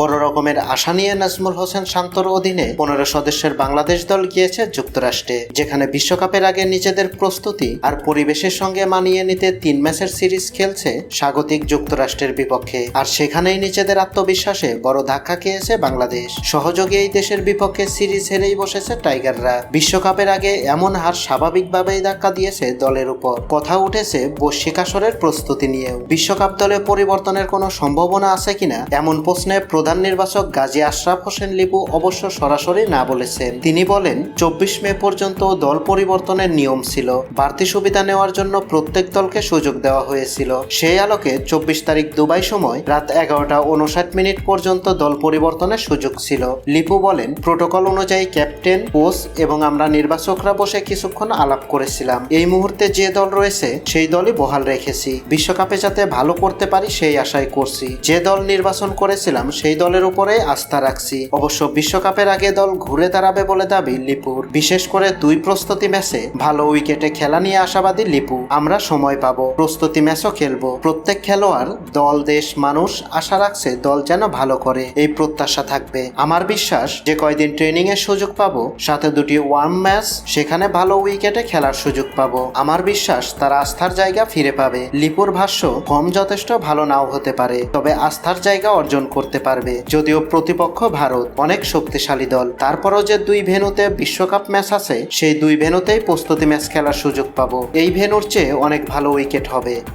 বড় রকমের আশা নিয়ে নাজমুল হোসেন শান্তর অধীনে পনেরো সদস্যের বাংলাদেশ দল গিয়েছে যুক্তরাষ্ট্রে, যেখানে বিশ্বকাপের আগে নিজেদের প্রস্তুতি আর পরিবেশের সঙ্গে মানিয়ে নিতে তিন ম্যাচের সিরিজ খেলছে স্বাগতিক যুক্তরাষ্ট্রের বিপক্ষে। আর সেখানেই নিজেদের আত্মবিশ্বাসে বড় ধাক্কা খেয়েছে বাংলাদেশ। সহযোগী এই দেশের বিপক্ষে সিরিজ হেরেই বসেছে টাইগাররা। বিশ্বকাপের আগে এমন হার স্বাভাবিকভাবেই ধাক্কা দিয়েছে দলের উপর। কথা উঠেছে বৈশ্বিকাসরের প্রস্তুতি নিয়েও। বিশ্বকাপ দলে পরিবর্তনের কোনো সম্ভাবনা আছে কিনা? এমন প্রশ্নে প্রধান নির্বাচক গাজী আশরাফ হোসেন লিপু অবশ্য সরাসরি না বলেছেন। তিনি বলেন, চব্বিশ মে পর্যন্ত দল পরিবর্তনের নিয়ম ছিল। বাড়তি সুবিধা নেওয়ার জন্য প্রত্যেক দলকে সুযোগ দেওয়া হয়েছিল। সেই আলোকে চব্বিশ তারিখ দুবাই সময় রাত এগারোটা উনষাট মিনিট পর্যন্ত দল পরিবর্তনের সুযোগ ছিল। লিপু বলেন, প্রোটোকল অনুযায়ী ক্যাপ্টেন, কোচ এবং আমরা নির্বাচকরা বসে কিছুক্ষণ আলাপ করেছিলাম। এই মুহূর্তে যে দল রয়েছে, সেই দলই বহাল রেখেছি। বিশ্বকাপে যাতে ভালো করতে পারি সেই আশাই করছি। যে দল নির্বাচন করেছিলাম, সেই দলের উপরে আস্থা রাখছি। অবশ্য বিশ্বকাপের আগে দল ঘুরে দাঁড়াবে বলে দাবি লিপুর। বিশেষ করে দুই প্রস্তুতি ম্যাচে ভালো উইকেটে খেলা নিয়ে আশাবাদী লিপু। আমরা সময় পাব, প্রস্তুতি ম্যাচও খেলব। প্রত্যেক খেলোয়াড়, দল, দেশ, মানুষ আশা রাখছে দল যেন ভালো করে। এই প্রত্যাশা থাকবে। আমার বিশ্বাস, যে কয়দিন ট্রেনিং এর সুযোগ পাবো, সাথে দুটি ওয়ার্ম ম্যাচ, সেখানে ভালো উইকেটে খেলার সুযোগ পাবো। আমার বিশ্বাস, তারা আস্থার জায়গা ফিরে পাবে। লিপুর ভাষ্য কম যথেষ্ট ভালো নাও হতে পারে, তবে আস্থার জায়গা অর্জন করতে পারবে যদিও প্রতিপক্ষ ভারত অনেক শক্তিশালী দল, তারপরও যে দুই ভেনুতে বিশ্বকাপ ম্যাচ আছে, সেই দুই ভেনুতেই প্রস্তুতি ম্যাচ খেলার সুযোগ পাবো। এই ভেনুর চেয়ে অনেক ভালো উইকেট হবে।